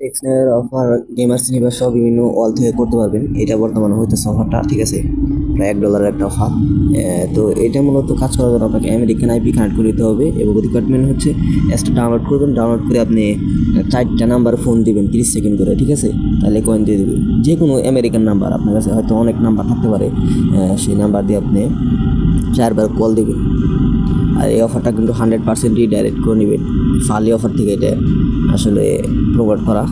টেক্সনের offer gamer cinema সব বিভিন্ন ওয়াল থেকে করতে পারবেন। এটা বর্তমানে হইতেছে অফারটা ঠিক আছে? প্রায় এক ডলারের একটা অফার। তো এটা মূলত কাজ করার জন্য আপনাকে আমেরিকান আইপি কানেক্ট করে দিতে হবে এবং রিকোয়ারমেন্ট হচ্ছে অ্যাপসটা ডাউনলোড করবেন ডাউনলোড করে আপনি চারটা নাম্বার ফোন দিবেন, তিরিশ সেকেন্ড করে, ঠিক আছে? তাহলে কয়েন দিয়ে দেবে যে কোনো আমেরিকান নাম্বার আপনার কাছে হয়তো অনেক নাম্বার থাকতে পারে। সেই নাম্বার দিয়ে আপনি চারবার কল দেবেন। আর এই অফারটা কিন্তু হান্ড্রেড পার্সেন্টই ডাইরেক্ট করে নেবেন। ফালি অফার থেকে এটা আসলে প্রোভাইড করা।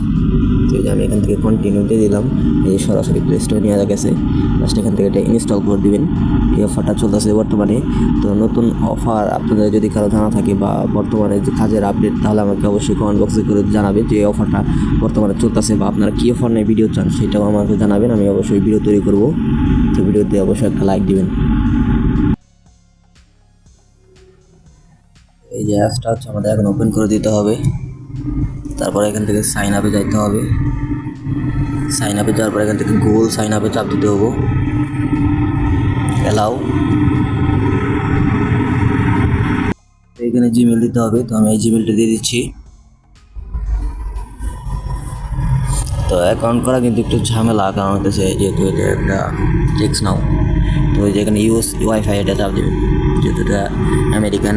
যে আমি এখান থেকে কন্টিনিউ দিয়ে দিলাম। এই সরাসরি প্লে স্টোরে নিয়ে গেছে। জাস্ট এখান থেকে এটা ইনস্টল করে দিবেন। এই অফারটা চলতেছে বর্তমানে। তো নতুন অফার আপনাদের যদি কারও জানা থাকে বা বর্তমানে যে কাজের আপডেট তাহলে আমাকে অবশ্যই কমেন্ট বক্সে করে জানাবে যে এই অফারটা বর্তমানে চলতেছে বা আপনারা কী অফার নিয়ে ভিডিও চান সেটাও আমাকে জানাবেন। আমি অবশ্যই ভিডিও তৈরি করব। তো ভিডিওতে অবশ্যই একটা লাইক দিবেন। এই যে অ্যাপসটা হচ্ছে আমাদের এখন ওপেন করে দিতে হবে। তারপরে এখান থেকে সাইন আপে যাইতে হবে। সাইন আপে যাওয়ার পর এখান থেকে গুগল সাইন আপে চাপ দিতে হব। অ্যালাউ এখানে জিমেল দিতে হবে, তো আমি এই জিমেলটা দিয়ে দিচ্ছি। তো অ্যাকাউন্ট করা কিন্তু একটু ঝামেলা, কারণ হতেছে যেহেতু এটা একটা টেক্স নাও। তো এই যে এখানে ইউএস ওয়াইফাই এটা চাপ দেবেন যেহেতু এটা American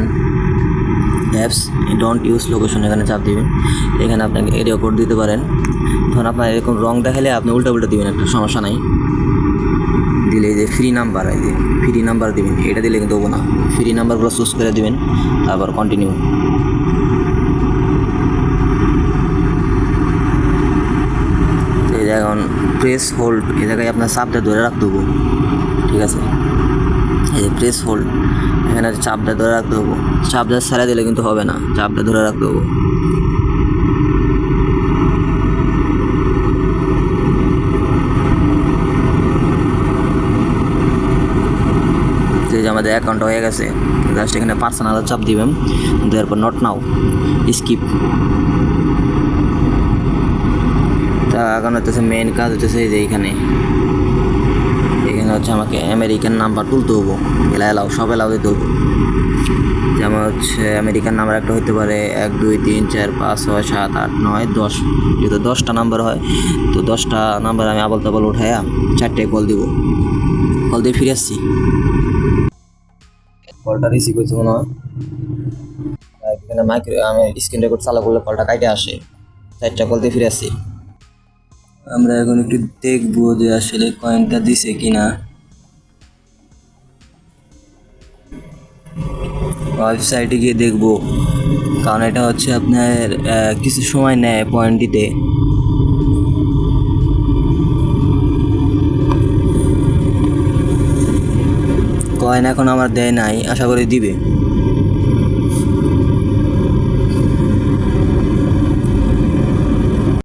apps don't use location এখানে চাপ দিবেন। এখানে আপনাকে এরিয়া কোড দিতে পারেন। তখন আপনার এরকম রং দেখালে আপনি উল্টা উল্টা দিবেন একটা, সমস্যা নাই। দিলে এই যে ফ্রি নাম্বার এই যে ফ্রি নাম্বার দিবেন, এটা দিলে কিন্তু হব না। ফ্রি নাম্বারগুলো চুজ করে দিবেন, তারপর কন্টিনিউ এখন প্রেস হোল্ড এই জায়গায় আপনার চাপটা ধরে রাখতে হব। ঠিক আছে? এই প্রেস হোল্ড এখানে চাপটা ধরে রাখতে হব। চাপটা ছেড়ে দিলে কিন্তু হবে না। চাপটা ধরে রাখতে হব। যে আমাদের অ্যাকাউন্ট হয়ে গেছে। জাস্ট এখানে পার্সোনাল চাপ দিবেন। দেওয়ার পর নট নাও স্কিপ তা এখন হচ্ছে মেন কাজ হচ্ছে যে এইখানে এখানে। হচ্ছে আমাকে আমেরিকান নাম্বার তুলতে হব। এলা এলাও, সব এলাও দিতে হব। যেমন হচ্ছে আমেরিকান নাম্বার একটা হতে পারে এক, দুই, তিন, চার, পাঁচ, ছয়, সাত, আট, নয়, দশ। যেহেতু দশটা নাম্বার হয়, তো দশটা নাম্বার আমি আবল তাবল উঠাইয়া চারটে কল দিব। কল দিয়ে ফিরে আসছি। কলটা রিসিভ হয়েছে মনে হয়। এখানে মাইক্রো আমি স্ক্রিন রেকর্ড চালু করলে কলটা কাটে আসে। চারটা কল দিয়ে ফিরে আসছি। আমরা এখন একটু দেখব যে আসলে কয়েনটা দিছে কিনা। ওয়েবসাইটে গিয়ে দেখব। কারণ এটা হচ্ছে আপনার কিছু সময় নেয় পয়েন্ট দিতে কয়েন এখন আমার দেয় নাই, আশা করি দিবে।